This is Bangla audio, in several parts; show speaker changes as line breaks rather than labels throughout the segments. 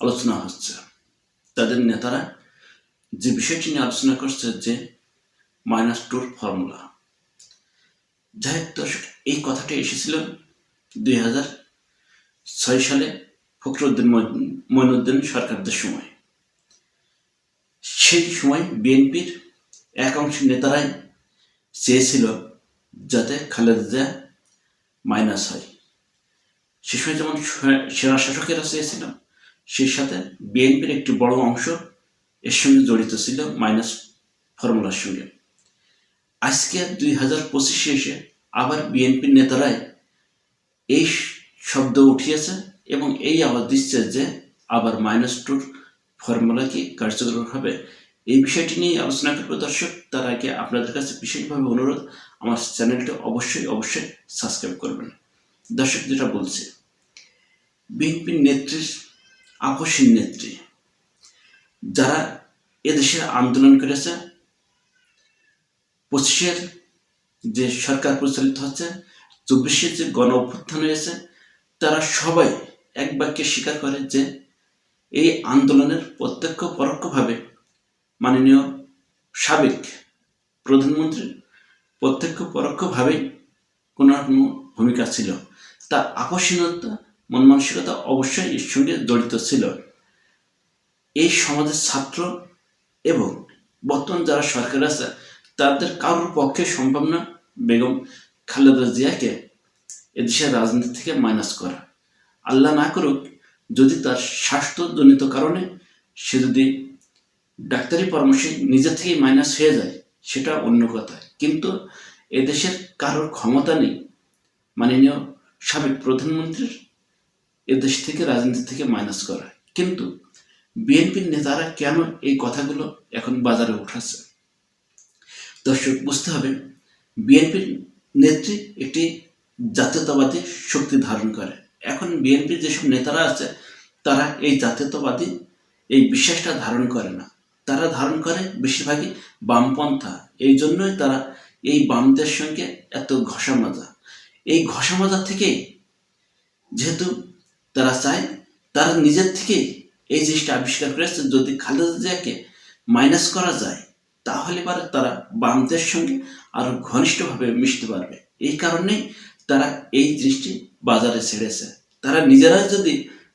আলোচনা হচ্ছে। তাদের নেতারা যে বিষয়টি নিয়ে আলোচনা করছে যে মাইনাস টুর ফর্মুলা যাই হোক দর্শক, এই কথাটি এসেছিল দুই হাজার ছয় সালে ফখরুদ্দিন মঈনুদ্দিন সরকারদের সময়। সেই সময় বিএনপির এক অংশের নেতারাই চেয়েছিল যাতে খালেদা মাইনাস হয়। সে সময় যেমন সেনা শাসকেরা চেয়েছিল সেই সাথে বিএনপির একটি বড় অংশ এর সঙ্গে জড়িত ছিল মাইনাস ফর্মুলার সঙ্গে। আজকে দুই হাজার পঁচিশে এসে আবার বিএনপির নেতারাই এই শব্দ উঠিয়েছে এবং এই আবার দিচ্ছে যে আবার মাইনাস টুর ফর্মুলা কি কার্যকর হবে এই বিষয়টি নিয়ে আলোচনা করব। দর্শক, তার আগে আপনাদের কাছে বিশেষভাবে অনুরোধ, আমার চ্যানেলটা অবশ্যই অবশ্যই সাবস্ক্রাইব করবেন। দর্শক, যেটা বলছে, বিএনপির নেত্রীর আপসীন নেত্রী। যারা এদেশে আন্দোলন করেছে, পঁচিশের যে সরকার পরিচালিত হচ্ছে, চব্বিশের যে গণ অভ্যুত্থান হয়েছে, তারা সবাই এক বাক্যে স্বীকার করে যে এই আন্দোলনের প্রত্যক্ষ পরোক্ষভাবে মাননীয় সাবেক প্রধানমন্ত্রীর প্রত্যক্ষ পরোক্ষভাবেই কোনো কোনো ভূমিকা ছিল। তা আকর্ষণীয়তা মন মানসিকতা অবশ্যই এর সঙ্গে জড়িত ছিল। এই সমাজের ছাত্র এবং বর্তমান যারা সরকার আছে, তাদের কারোর পক্ষে সম্ভব না বেগম খালেদা জিয়াকে এদেশের রাজনীতি থেকে মাইনাস করা। আল্লাহ না করুক, যদি তার স্বাস্থ্যজনিত কারণে সে যদি ডাক্তারি পরামর্শে নিজে থেকেই মাইনাস হয়ে যায়, সেটা অন্য কথা। কিন্তু এদেশের কারোর ক্ষমতা নেই। মাননীয় সাবেক প্রধানমন্ত্রীর এদেশ থেকে, রাজনীতি থেকে মাইনাস করা। কিন্তু বিএনপির নেতারা কেন এই কথাগুলো এখন বাজারে উঠাচ্ছে? দর্শক, বুঝতে হবে বিএনপির নেত্রী একটি জাতীয়তাবাদী শক্তি ধারণ করে। এখন বিএনপির যেসব নেতারা আছে, তারা এই জাতীয়তাবাদী এই বিশ্বাসটা ধারণ করে না। তারা ধারণ করে বেশিরভাগই বামপন্থা। এই জন্যই তারা এই বামদের সঙ্গে এত ঘষা মাজা এই ঘষা মাজা থেকেই যেহেতু তারা চায় তারা নিজের থেকেই এই জিনিসটা আবিষ্কার করেছে যদি খালেদা জিয়াকে মাইনাস করা যায়, তাহলে পরে তারা বামদের সঙ্গে আরও ঘনিষ্ঠভাবে মিশতে পারবে। এই কারণেই তারা এই জিনিসটি বাজারে ছেড়েছে। তারা নিজেরা যদি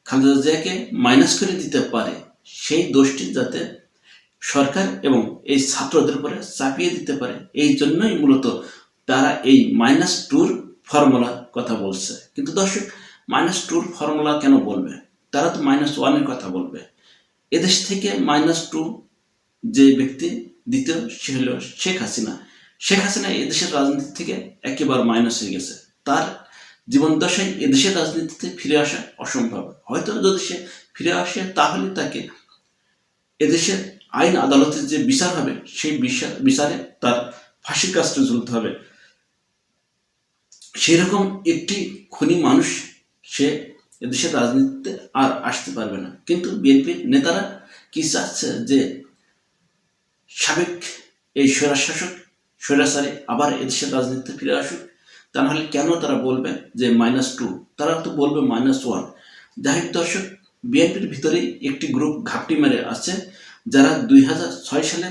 খালেদা জিয়াকে মাইনাস করে দিতে পারে, সেই দোষটি যাতে সরকার এবং এই ছাত্রদের উপরে চাপিয়ে দিতে পারে, এই জন্যই মূলত তারা এই মাইনাস টুর ফর্মুলা কথা বলছে। কিন্তু দর্শক মাইনাস টুর ফর্মুলা কেন বলবে? তারা তো মাইনাস ওয়ানের কথা বলবে। এদেশ থেকে মাইনাস টু যে ব্যক্তি দ্বিতীয়, সে হলো শেখ হাসিনা। শেখ হাসিনা এদেশের রাজনীতি থেকে একেবারে মাইনাস হয়ে গেছে। তার জীবন দশায় এদেশের রাজনীতিতে ফিরে আসা অসম্ভব। হয়তো যদি সে ফিরে আসে, তাহলে তাকে এদেশের আইন আদালতের যে বিচার হবে, সেই বিচারে তার ফাঁসির কাজটা ঝুলতে হবে। সেরকম একটি খুনি মানুষ সে এদেশের রাজনীতিতে আর আসতে পারবে না। কিন্তু বিএনপির নেতারা কি চাচ্ছে যে সাবেক এই স্বৈরাশাসক, স্বৈরাচারী আবার এদেশের রাজনীতিতে ফিরে আসুক? তা নাহলে কেন তারা বলবে যে মাইনাস টু তারা তো বলবে মাইনাস ওয়ান যাই দর্শক, বিএনপির ভিতরেই একটি গ্রুপ ঘাপটি মেরে আছে, যারা দুই হাজার ছয় সালে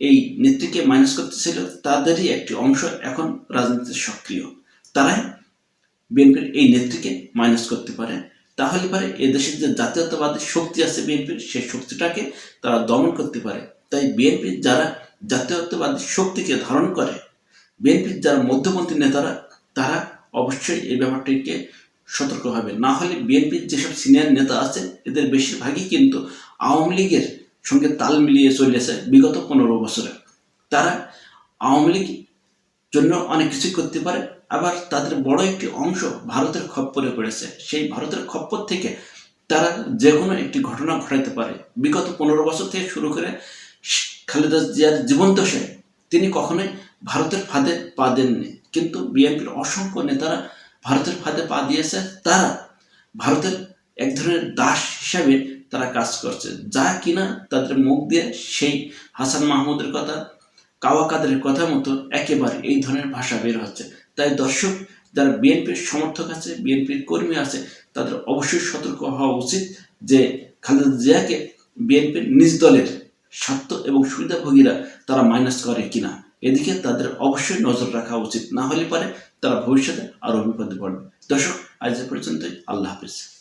এই নেত্রীকে মাইনাস করতেছিল, তাদেরই একটি অংশ এখন রাজনীতিতে সক্রিয়। তারাই বিএনপির এই নেত্রীকে মাইনাস করতে পারে। তাহলে পারে এদেশের যে জাতীয়তাবাদী শক্তি আছে বিএনপির, সেই শক্তিটাকে তারা দমন করতে পারে। তাই বিএনপির যারা জাতীয়তাবাদী শক্তিকে ধারণ করে, বিএনপির যারা মধ্যপন্থী নেতারা, তারা অবশ্যই এই ব্যাপারটিকে সতর্ক হবে। না হলে বিএনপির যেসব সিনিয়র নেতা আছে, এদের বেশিরভাগই কিন্তু আওয়ামী লীগের সঙ্গে তাল মিলিয়ে চলেছে বিগত পনেরো বছরে। তারা আওয়ামী লীগ জন্য অনেক কিছুই করতে পারে। আবার তাদের বড় একটি অংশ ভারতের খপ্পরে পড়েছে। সেই ভারতের খপ্পর থেকে তারা যে কোনো একটি ঘটনা ঘটাইতে পারে। বিগত পনেরো বছর থেকে শুরু করে খালেদা জিয়ার জীবনদশায় তিনি কখনোই ভারতের ফাঁদে পা দেননি। কিন্তু বিএনপির অসংখ্য নেতারা ভারতের ফাঁদে পা দিয়েছে। তারা ভারতের এক ধরনের দাস হিসাবে তারা কাজ করছে। যা কিনা তাদের মুখ দিয়ে সেই হাসান মাহমুদের কথা কাওয়া কাদের কথা মতো একেবারে এই ধরনের ভাষা বের হচ্ছে। তাই দর্শক, যারা বিএনপির সমর্থক আছে, বিএনপির কর্মী আছে, তাদের অবশ্যই সতর্ক হওয়া উচিত যে খালেদা জিয়াকে বিএনপির নিজ দলের স্বার্থ এবং সুবিধাভোগীরা তারা মাইনাস করে কিনা, এদিকে তাদের অবশ্যই নজর রাখা উচিত। না হলে পারে তারা ভবিষ্যতে আরও বিপদে পড়বে। দর্শক, আজ পর্যন্তই। আল্লাহ হাফিজ।